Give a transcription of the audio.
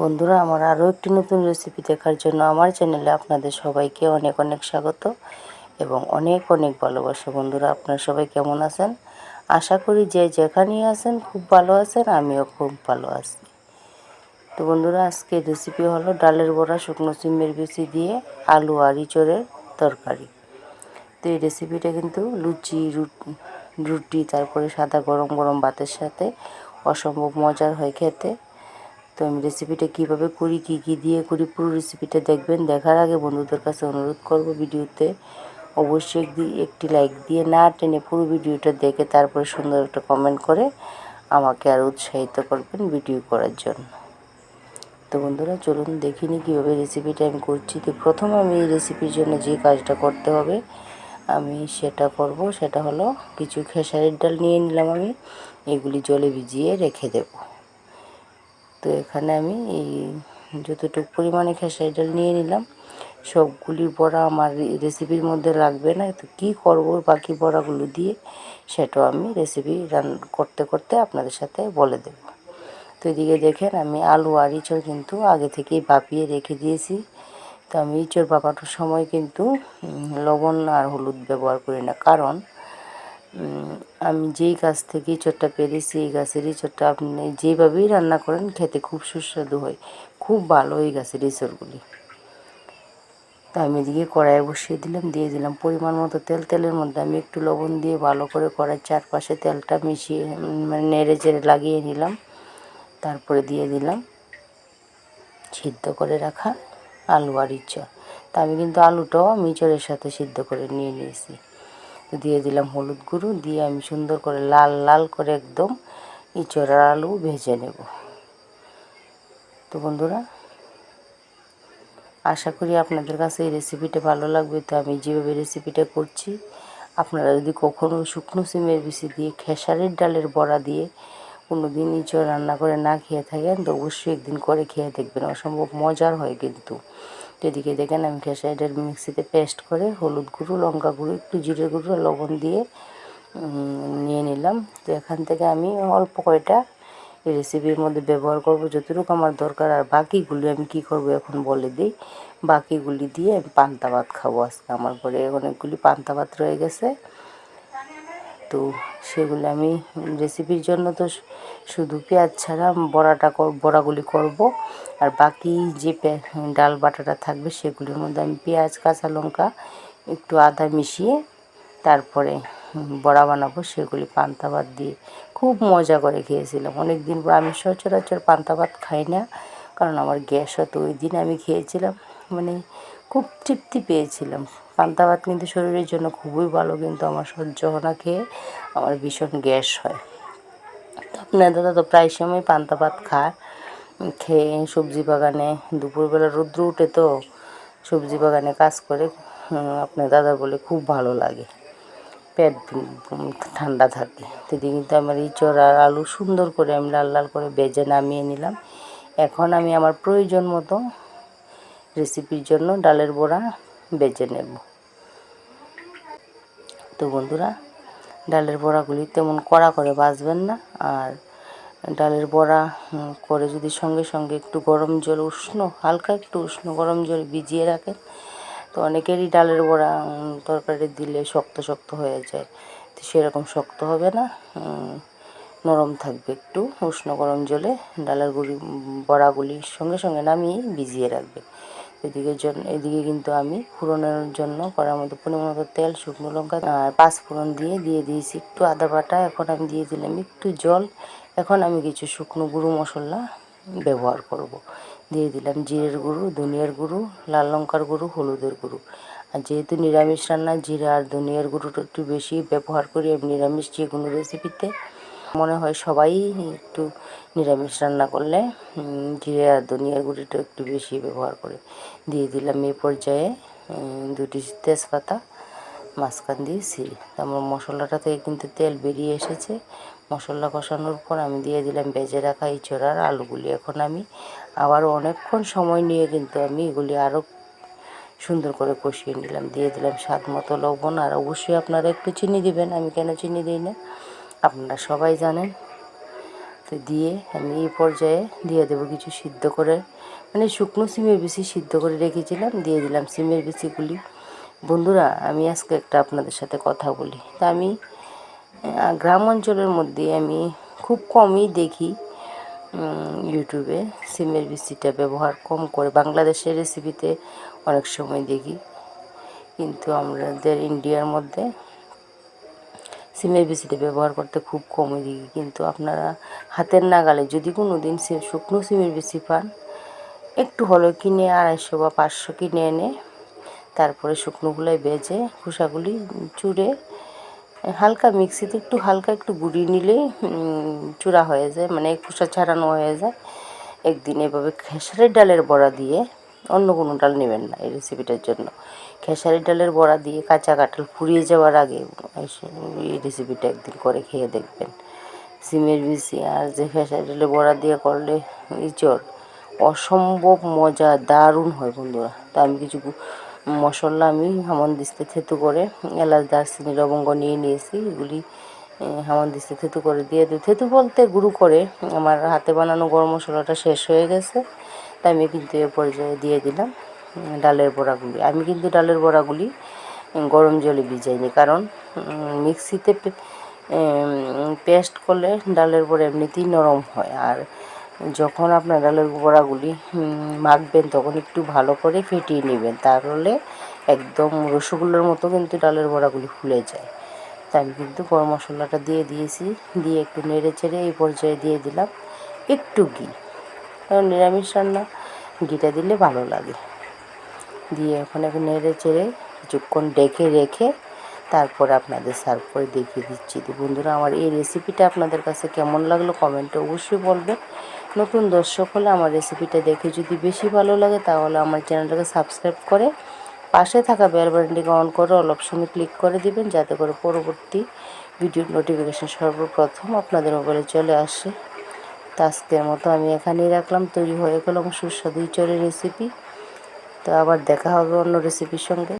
বন্ধুরা, আমার আরও একটি নতুন রেসিপি দেখার জন্য আমার চ্যানেলে আপনাদের সবাইকে অনেক অনেক স্বাগত এবং অনেক অনেক ভালোবাসা। বন্ধুরা, আপনারা সবাই কেমন আছেন? আশা করি যে যেখানেই আছেন খুব ভালো আছেন, আমিও খুব ভালো আছি। তো বন্ধুরা, আজকে রেসিপি হলো ডালের বড়া, শুকনো সিমের বেশি দিয়ে আলু আর ইঁচড়ের তরকারি। তো এই রেসিপিটা কিন্তু লুচি রুটি, তারপরে সাদা গরম গরম ভাতের সাথে অসম্ভব মজার হয় খেতে। আমি রেসিপিটা কীভাবে করি, কী কী দিয়ে করি, পুরো রেসিপিটা দেখবেন। দেখার আগে বন্ধুদের কাছে অনুরোধ করব ভিডিওতে অবশ্যই একটি লাইক দিয়ে না টেনে পুরো ভিডিওটা দেখে তারপরে সুন্দর একটা কমেন্ট করে আমাকে আর উৎসাহিত করবেন ভিডিও করার জন্য। তো বন্ধুরা, চলুন দেখিনি কীভাবে রেসিপিটা আমি করছি। তো প্রথম আমি এই রেসিপির জন্য যে কাজটা করতে হবে, আমি সেটা করব। সেটা হলো কিছু খেসারির ডাল নিয়ে নিলাম আমি। এগুলি জলে ভিজিয়ে রেখে দেবো। তো এখানে আমি এই যতটুকু পরিমাণে খেসারি ডাল নিয়ে নিলাম, সবগুলি বড়া আমার রেসিপির মধ্যে লাগবে না। তো কী করব বাকি বড়াগুলো দিয়ে সেটাও আমি রেসিপি রান করতে করতে আপনাদের সাথে বলে দেব। তো এদিকে দেখেন আমি আলু আর ইঁচড় কিন্তু আগে থেকেই বাপিয়ে রেখে দিয়েছি। তো আমি ইঁচড় ভাপানোর সময় কিন্তু লবণ আর হলুদ ব্যবহার করি না। কারণ আমি যেই গাছ থেকে ইঁচড়টা পেরেছি, এই গাছের ইঁচড়টা আপনি যেভাবেই রান্না করেন, খেতে খুব সুস্বাদু হয়। খুব ভালো এই গাছের ইঁচড়গুলি তা আমি এদিকে কড়াইয়ে বসিয়ে দিলাম, দিয়ে দিলাম পরিমাণ মতো তেল। তেলের মধ্যে আমি একটু লবণ দিয়ে ভালো করে কড়াইয়ের চারপাশে তেলটা মিশিয়ে মানে নেড়ে চেড়ে লাগিয়ে নিলাম। তারপরে দিয়ে দিলাম সিদ্ধ করে রাখা আলু আর ইঁচড় তা আমি কিন্তু আলুটাও আমি সাথে সিদ্ধ করে নিয়ে নিয়েছি। দিয়ে দিলাম হলুদ গুঁড়ো, দিয়ে আমি সুন্দর করে লাল লাল করে একদম ইঁচড়ার আলু ভেজে নেব। তো বন্ধুরা, আশা করি আপনাদের কাছে এই রেসিপিটা ভালো লাগবে। তো আমি যেভাবে রেসিপিটা করছি, আপনারা যদি কখনও শুকনো সিমের বিচি দিয়ে খেসারের ডালের বড়া দিয়ে কোনো দিন ইঁচড় রান্না করে না খেয়ে থাকেন, তো অবশ্যই একদিন করে খেয়ে দেখবেন। অসম্ভব মজার হয় কিন্তু। এদিকে দেখেন আমি খেসারিটার মিক্সিতে পেস্ট করে হলুদ গুঁড়ো, লঙ্কা গুঁড়ো, একটু জিরে গুঁড়ো, লবণ দিয়ে নিয়ে নিলাম। তো এখান থেকে আমি অল্প কয়টা এই রেসিপির মধ্যে ব্যবহার করব। যতটুকু আমার দরকার আর বাকিগুলি আমি কি করব এখন বলে দিই। বাকিগুলি দিয়ে আমি পান্তা ভাত খাব আজকে। আমার ঘরে অনেকগুলি পান্তা ভাত রয়ে গেছে। তো সেগুলো আমি রেসিপির জন্য তো শুধু পেঁয়াজ ছাড়া বড়াটা বড়াগুলি করব। আর বাকি যে ডাল বাটাটা থাকবে সেগুলির মধ্যে আমি পেঁয়াজ, কাঁচা লঙ্কা একটু আদা মিশিয়ে তারপরে বড়া বানাবো সেগুলি পান্তা ভাত দিয়ে। খুব মজা করে খেয়েছিলাম। অনেক দিন পর আমি সচরাচর পান্তা ভাত খাই না, কারণ আমার গ্যাস হতো ওই দিন আমি খেয়েছিলাম। মানে খুব তৃপ্তি পেয়েছিলাম। পান্তা ভাত কিন্তু শরীরের জন্য খুবই ভালো, কিন্তু আমার সহ্য না, খেয়ে আমার ভীষণ গ্যাস হয়। তো আপনার দাদা তো প্রায় সময় পান্তা ভাত খায়, খেয়ে সবজি বাগানে, দুপুরবেলা রৌদ্র উঠে তো সবজি বাগানে কাজ করে আপনার দাদা বলে খুব ভালো লাগে। পেট ঠান্ডা থাকে। সেদিকে কিন্তু আমার ইঁচড় আর আলু সুন্দর করে আমি লাল লাল করে বেজে নামিয়ে নিলাম। এখন আমি আমার প্রয়োজন মতো রেসিপির জন্য ডালের বড়া বেজে নেব। তো বন্ধুরা, ডালের বড়াগুলি তেমন কড়া করে বাজবেন না, আর ডালের বড়া করে যদি সঙ্গে সঙ্গে একটু গরম জল, উষ্ণ, হালকা একটু উষ্ণ গরম জল ভিজিয়ে রাখেন, তো অনেকেরই ডালের বড়া তরকারি দিলে শক্ত শক্ত হয়ে যায়। তো সেরকম শক্ত হবে না নরম থাকবে একটু উষ্ণ গরম জলে, ডালের গুঁড়ি বড়াগুলির সঙ্গে সঙ্গে নামিয়ে ভিজিয়ে রাখবে। এদিকে জন্য, এদিকে কিন্তু আমি ফোড়নের জন্য করার মতো পরিমাণ মতো তেল, শুকনো লঙ্কা আর পাঁচ ফোড়ন দিয়ে দিয়ে দিয়েছি। একটু আদা বাটা, এখন আমি দিয়ে দিলাম একটু জল। এখন আমি কিছু শুকনো গুঁড়ো মশলা ব্যবহার করব। দিয়ে দিলাম জিরের গুঁড়ো, ধনিয়ার গুঁড়ো, লাল লঙ্কার গুঁড়ো, হলুদের গুঁড়ো। আর যেহেতু নিরামিষ রান্না, জিরা আর ধনিয়ার গুঁড়োটা একটু বেশি ব্যবহার করি আমি নিরামিষ যে কোনো রেসিপিতে মনে হয় সবাই একটু নিরামিষ রান্না করলে জিরে আর ধনিয়ার গুঁড়িটা একটু বেশি ব্যবহার করে। দিয়ে দিলাম এই পর্যায়ে দুটি তেজপাতা, মাঝখান দিয়ে সিঁড়ি আমার মশলাটা থেকে কিন্তু তেল বেরিয়ে এসেছে। মশলা কষানোর পর আমি দিয়ে দিলাম বেজে রাখা এই চোরার আলুগুলি। এখন আমি আবার অনেকক্ষণ সময় নিয়ে কিন্তু আমি এগুলি আরও সুন্দর করে কষিয়ে নিলাম। দিয়ে দিলাম স্বাদ মতো লবণ। আর অবশ্যই আপনারা একটু চিনি দিবেন। আমি কেন চিনি দিই না? আপনারা সবাই জানেন। তো দিয়ে আমি এই পর্যায়ে দিয়ে দেবো কিছু সিদ্ধ করে। মানে শুকনো সিমের বিচি সিদ্ধ করে রেখেছিলাম, দিয়ে দিলাম সিমের বিচিগুলি। বন্ধুরা, আমি আজকে একটা আপনাদের সাথে কথা বলি। তা আমি গ্রাম অঞ্চলের মধ্যে আমি খুব কমই দেখি ইউটিউবে সিমের বিচিটা ব্যবহার কম করে। বাংলাদেশের রেসিপিতে অনেক সময় দেখি। কিন্তু আমাদের ইন্ডিয়ার মধ্যে সিমের বিচিটা ব্যবহার করতে খুব কমই দেখি কিন্তু আপনারা হাতের নাগালে যদি কোনো দিন সে- শুকনো সিমের বিচি পান একটু হলেও কিনে আড়াইশো বা পাঁচশো কিনে এনে তারপরে শুকনোগুলোয় বেজে খোসাগুলি চুড়ে হালকা মিক্সিতে একটু হালকা একটু গুঁড়িয়ে নিলেই উম, চূড়া হয়ে যায় মানে খোসা ছাড়ানো হয়ে যায়। একদিন এভাবে খেসারের ডালের বড়া দিয়ে অন্য কোনো ডাল নেবেন না এই রেসিপিটার জন্য। খেসারি ডালের বড়া দিয়ে কাঁচা কাঁঠাল ফুরিয়ে যাওয়ার আগে এই রেসিপিটা একদিন করে খেয়ে দেখবেন। সিমের বিচি আর যে খেসারি ডালের বড়া দিয়ে করলে ইচড় অসম্ভব মজা, দারুণ হয় বন্ধুরা। তা আমি কিছু মশলা আমি হামন দিস্তে থেতু করে এলাচ, দারচিনি, লবঙ্গ নিয়ে নিয়েছি। এগুলি হামন দিস্তে থেতু করে দিয়ে দিই থেতু বলতে গুঁড়ো করে আমার হাতে বানানো গরম মশলাটা শেষ হয়ে গেছে। তাই আমি কিন্তু এ পর্যায়ে দিয়ে দিলাম ডালের বড়াগুলি। আমি কিন্তু ডালের বড়াগুলি গরম জলে ভিজাইনি। কারণ মিক্সিতে পেস্ট করলে ডালের বড়া এমনিতেই নরম হয়। আর যখন আপনার ডালের বড়াগুলি মাখবেন, তখন একটু ভালো করে ফেটিয়ে নেবেন। তাহলে একদম রসগোল্লার মতো কিন্তু ডালের বড়াগুলি ফুলে যায়। তাই আমি কিন্তু গরম মশলাটা দিয়ে দিয়েছি। দিয়ে একটু নেড়ে চেড়ে এই পর্যায়ে দিয়ে দিলাম একটু ঘি। কারণ নিরামিষ রান্না, ঘিটা দিলে ভালো লাগে। দিয়ে ওখানে নেড়ে চেড়ে কিছুক্ষণ ডেকে রেখে তারপরে আপনাদের সার্ভ করে দেখিয়ে দিচ্ছি। তো বন্ধুরা, আমার এই রেসিপিটা আপনাদের কাছে কেমন লাগল কমেন্টে অবশ্যই বলবেন। নতুন দর্শক হলে আমার রেসিপিটা দেখে যদি বেশি ভালো লাগে, তাহলে আমার চ্যানেলটাকে সাবস্ক্রাইব করে পাশে থাকা বেল অন করে অল অপশনে ক্লিক করে দিবেন, যাতে করে পরবর্তী ভিডিওর নোটিফিকেশন সর্বপ্রথম আপনাদের মোবাইলে চলে আসে। তো আজকের মতো আমি এখানেই রাখলাম। তৈরি হয়ে গেলাম সুস্বাদু চরের রেসিপি তো আবার দেখা হবে অন্য রেসিপির সঙ্গে।